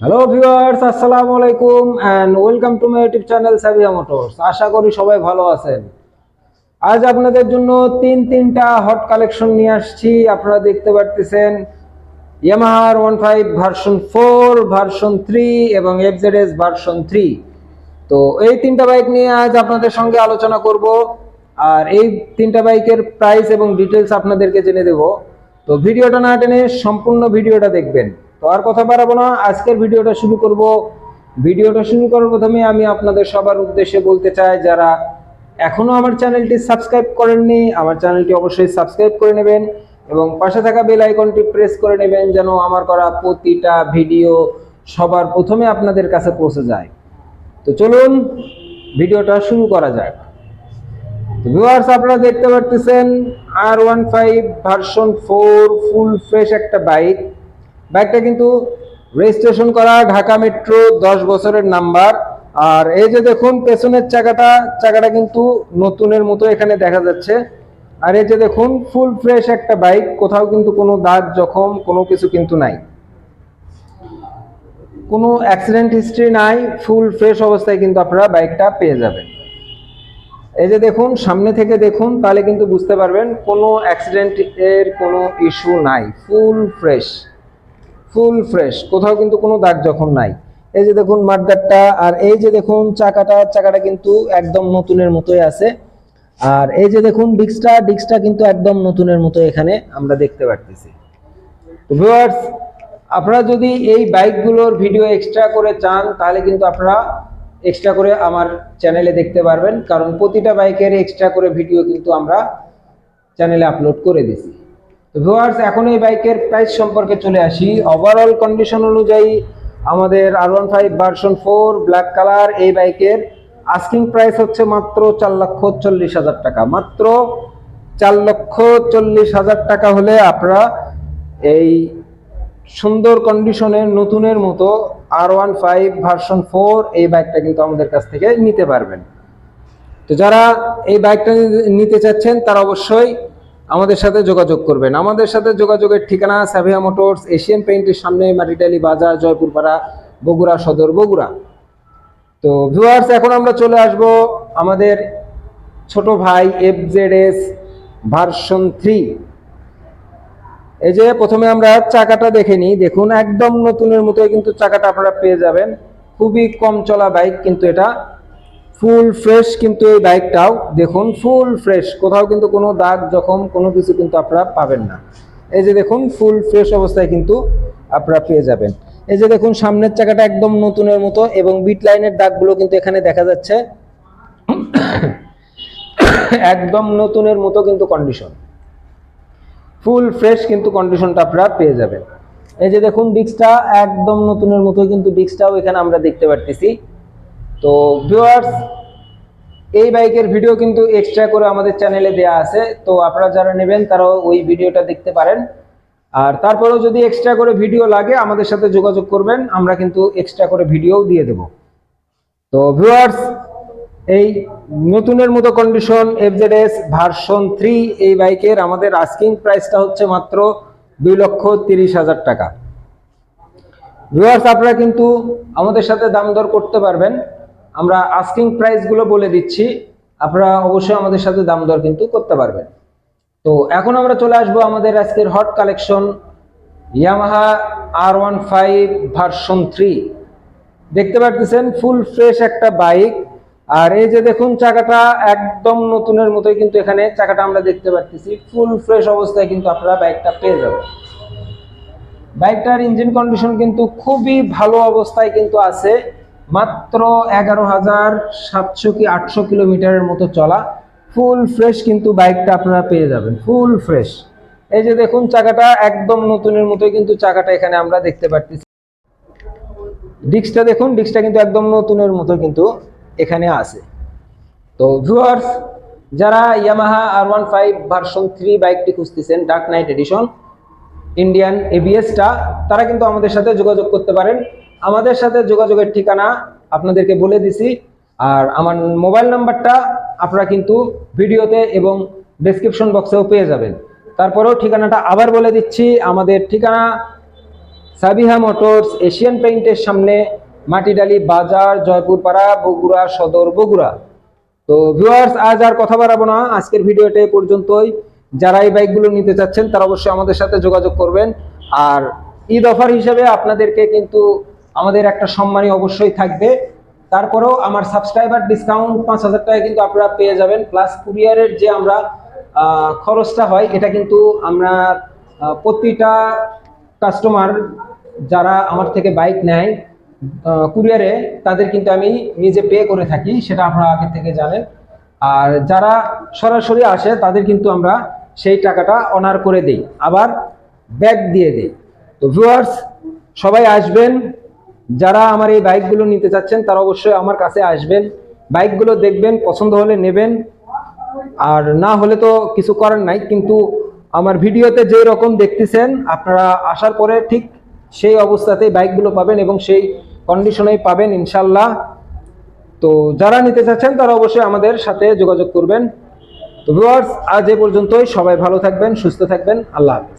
Hello viewers আসসালামু আলাইকুম and welcome to my YouTube channel Sabiya motors আশা করি সবাই ভালো আছেন। আজ আপনাদের জন্য তিন তিনটা হট কালেকশন নিয়ে আসছি। আপনারা দেখতে পারতেছেন ইয়ামাহার one five version four version three এবং এফজেডএস ভার্সন থ্রি তো এই তিনটা বাইক নিয়ে আজ আপনাদের সঙ্গে আলোচনা করব। আর এই তিনটা বাইকের প্রাইস এবং ডিটেলস আপনাদেরকে জেনে দেব। তো ভিডিওটা না টেনে সম্পূর্ণ ভিডিওটা দেখবেন। তো আর কথা বাড়াবো না, আজকের ভিডিওটা শুরু করব। ভিডিওটা শুরু করার প্রথমে আমি আপনাদের সবার উদ্দেশ্যে বলতে চাই, যারা এখনও আমার চ্যানেলটি সাবস্ক্রাইব করেননি, আমার চ্যানেলটি অবশ্যই সাবস্ক্রাইব করে নেবেন এবং পাশে থাকা বেল আইকনটি প্রেস করে নেবেন যেন আমার করা প্রতিটা ভিডিও সবার প্রথমে আপনাদের কাছে পৌঁছে যায়। তো চলুন, ভিডিওটা শুরু করা যাক। ভিউয়ার্স, আপনারা দেখতে পারতেছেন, R one five version four, full fresh একটা বাইক। বাইকটা কিন্তু রেজিস্ট্রেশন করা ঢাকা মেট্রো দশ বছরের নাম্বার আর এই যে দেখুন, পেছনের চাকাটা চাকাটা কিন্তু নতুনের মতো এখানে দেখা যাচ্ছে। আর এই যে দেখুন ফুল ফ্রেশ একটা বাইক কোথাও কিন্তু কোনো দাগ, জখম, কোনো কিছু কিন্তু নাই। কোনো অ্যাক্সিডেন্ট হিস্ট্রি নাই ফুল ফ্রেশ অবস্থায় কিন্তু আপনারা বাইকটা পেয়ে যাবেন। এই যে দেখুন, সামনে থেকে দেখুন, তাহলে কিন্তু বুঝতে পারবেন কোনো অ্যাক্সিডেন্ট এর কোনো ইস্যু নাই ফুল ফ্রেশ ফুল ফ্রেশ, কোথাও কিন্তু কোনো দাগ যখন নাই। এই যে দেখুন মাঠগাটটা আর এই যে দেখুন চাকাটা চাকাটা কিন্তু একদম নতুনের মতোই আছে। আর এই যে দেখুন ডিস্কটা ডিস্কটা কিন্তু একদম নতুনের মতো এখানে আমরা দেখতে পারতেছি। ভিউয়ার্স, আপনারা যদি এই বাইকগুলোর ভিডিও এক্সট্রা করে চান, তাহলে কিন্তু আপনারা এক্সট্রা করে আমার চ্যানেলে দেখতে পারবেন। কারণ প্রতিটা বাইকের এক্সট্রা করে ভিডিও কিন্তু আমরা চ্যানেলে আপলোড করে দিছি। ভিউয়ার্স এখন এই বাইকের প্রাইস সম্পর্কে চলে আসি। ওভারঅল কন্ডিশন অনুযায়ী আমাদের R one five version four black colour এই বাইকের আস্কিং প্রাইস হচ্ছে মাত্র চার লক্ষ চল্লিশ হাজার টাকা। মাত্র চার লক্ষ চল্লিশ হাজার টাকা হলে আপনারা এই সুন্দর কন্ডিশনের নতুনের মতো R one five version four এই বাইকটা কিন্তু আমাদের কাছ থেকে নিতে পারবেন। তো যারা এই বাইকটা নিতে চাচ্ছেন, তারা অবশ্যই আমাদের সাথে যোগাযোগ করবেন। আমাদের সাথে যোগাযোগের ঠিকানা সাভিয়া মোটরস, এশিয়ান পেইন্টের সামনে মাটিটালি বাজার, জয়পুরপাড়া, বগুড়া সদর, বগুড়া। তো ভিউয়ার্স এখন আমরা চলে আসব আমাদের ছোট ভাই F Z S version three এই যে প্রথমে আমরা চাকাটা দেখে নিই। দেখুন, একদম নতুনের মতো কিন্তু চাকাটা আপনারা পেয়ে যাবেন। খুবই কম চলা বাইক কিন্তু এটা। ফুল ফ্রেশ কিন্তু এই বাইকটাও। দেখুন, ফুল ফ্রেশ। কোথাও কিন্তু কোনো দাগ, জখম, কোনো কিছু কিন্তু আপনারা পাবেন না। এই যে দেখুন, ফুল ফ্রেশ অবস্থায় কিন্তু আপনারা পেয়ে যাবেন। এই যে দেখুন, সামনের চাকাটা একদম নতুনের মতো এবং বিট লাইনের দাগগুলো কিন্তু এখানে দেখা যাচ্ছে। একদম নতুনের মতো কিন্তু কন্ডিশন ফুল ফ্রেশ কিন্তু কন্ডিশনটা আপনারা পেয়ে যাবেন। এই যে দেখুন, ডিস্কটা একদম নতুনের মতো কিন্তু ডিস্কটাও এখানে আমরা দেখতে পারতেছি। তো ভিউয়ার্স এই বাইকের ভিডিও কিন্তু এক্সট্রা করে আমাদের চ্যানেলে দেয়া আছে। তো আপনারা যারা নেবেন, তারাও ওই ভিডিওটা দেখতে পারেন। আর তারপরেও যদি এক্সট্রা করে ভিডিও লাগে, আমাদের সাথে যোগাযোগ করবেন। আমরা কিন্তু এক্সট্রা করে ভিডিও দিয়ে দেব। তো ভিউয়ার্স এই নতুনের মতো কন্ডিশন এফজেডএস ভার্সন থ্রি এই বাইকের আমাদের আস্কিং প্রাইসটা হচ্ছে মাত্র দুই লক্ষ তিরিশ হাজার টাকা। ভিউয়ার্স আপনারা কিন্তু আমাদের সাথে দাম দর করতে পারবেন। আমরা আস্কিং প্রাইসগুলো বলে দিচ্ছি। আপনারা অবশ্যই আমাদের সাথে দাম দর কিন্তু করতে পারবেন। তো এখন আমরা চলে আসব আমাদের আজকের hot collection Yamaha R one five version three দেখতে পাচ্ছেন ফুল ফ্রেশ একটা বাইক আর এই যে দেখুন, চাকাটা একদম নতুনের মতোই কিন্তু এখানে চাকাটা আমরা দেখতে পাচ্ছি ফুল ফ্রেশ অবস্থায় কিন্তু আপনারা বাইকটা পেয়ে যাবেন। বাইকটার ইঞ্জিন কন্ডিশন কিন্তু খুবই ভালো অবস্থায় কিন্তু আছে। মাত্র এগারো হাজার সাতশো কি আটশো কিলোমিটারের মতো চলা। ফুল ফ্রেশ কিন্তু বাইকটা আপনারা পেয়ে যাবেন। ফুল ফ্রেশ এই যে দেখুন চাকাটা, একদম নতুনের মতোই কিন্তু চাকাটা এখানে আমরা দেখতে পাচ্ছি ডিস্কটা দেখুন ডিস্কটা কিন্তু একদম নতুনের মতো কিন্তু এখানে আছে। তো ভিউয়ার্স যারা Yamaha R one five version three বাইকটি খুঁজতেছেন ডার্ক নাইট এডিশন ইন্ডিয়ান এবিএসটা তারা কিন্তু আমাদের সাথে যোগাযোগ করতে পারেন। আমাদের সাথে যোগাযোগের ঠিকানা আপনাদেরকে বলে দিছি। আর আমার মোবাইল নাম্বারটা আপনারা কিন্তু ভিডিওতে এবং ডেসক্রিপশন বক্সেও পেয়ে যাবেন। তারপরেও ঠিকানাটা আবার বলে দিচ্ছি। আমাদের ঠিকানা সাবিহা মোটরস এশিয়ান পেইন্টের সামনে মাটিডালি বাজার, জয়পুরপাড়া, বগুড়া সদর, বগুড়া। তো ভিউয়ার্স আজ আর কথা বাড়াবো না। আজকের ভিডিওটা এই পর্যন্তই। যারা এই বাইকগুলো নিতে চাচ্ছেন, তারা অবশ্যই আমাদের সাথে যোগাযোগ করবেন। আর ঈদ অফার হিসেবে আপনাদেরকে কিন্তু আমাদের একটা সম্মানী অবশ্যই থাকবে। তারপরেও আমার সাবস্ক্রাইবার ডিসকাউন্ট পাঁচ হাজার টাকা কিন্তু আপনারা পেয়ে যাবেন। প্লাস কুরিয়ারের যে আমরা খরচটা হয়, এটা কিন্তু আমরা প্রতিটা কাস্টমার যারা আমার থেকে বাইক নেয় কুরিয়ারে তাদের কিন্তু আমি নিজে পে করে থাকি, সেটা আপনারা আগে থেকে জানেন। আর যারা সরাসরি আসে, তাদের কিন্তু আমরা সেই টাকাটা অনার করে দেই। আবার ব্যাগ দিয়ে দিই। তো ভিউয়ার্স সবাই আসবেন। যারা আমার এই বাইকগুলো নিতে চাচ্ছেন, তারা অবশ্যই আমার কাছে আসবেন। বাইকগুলো দেখবেন, পছন্দ হলে নেবেন। আর না হলে তো কিছু করার নাই, কিন্তু আমার ভিডিওতে যে রকম দেখতেছেন, আপনারা আসার পরে ঠিক সেই অবস্থাতেই বাইকগুলো পাবেন এবং সেই কন্ডিশনেই পাবেন ইনশাল্লাহ তো যারা নিতে চাচ্ছেন, তারা অবশ্যই আমাদের সাথে যোগাযোগ করবেন। তো ভিউয়ার্স, আজ এ পর্যন্তই। সবাই ভালো থাকবেন, সুস্থ থাকবেন। আল্লাহ হাফেজ।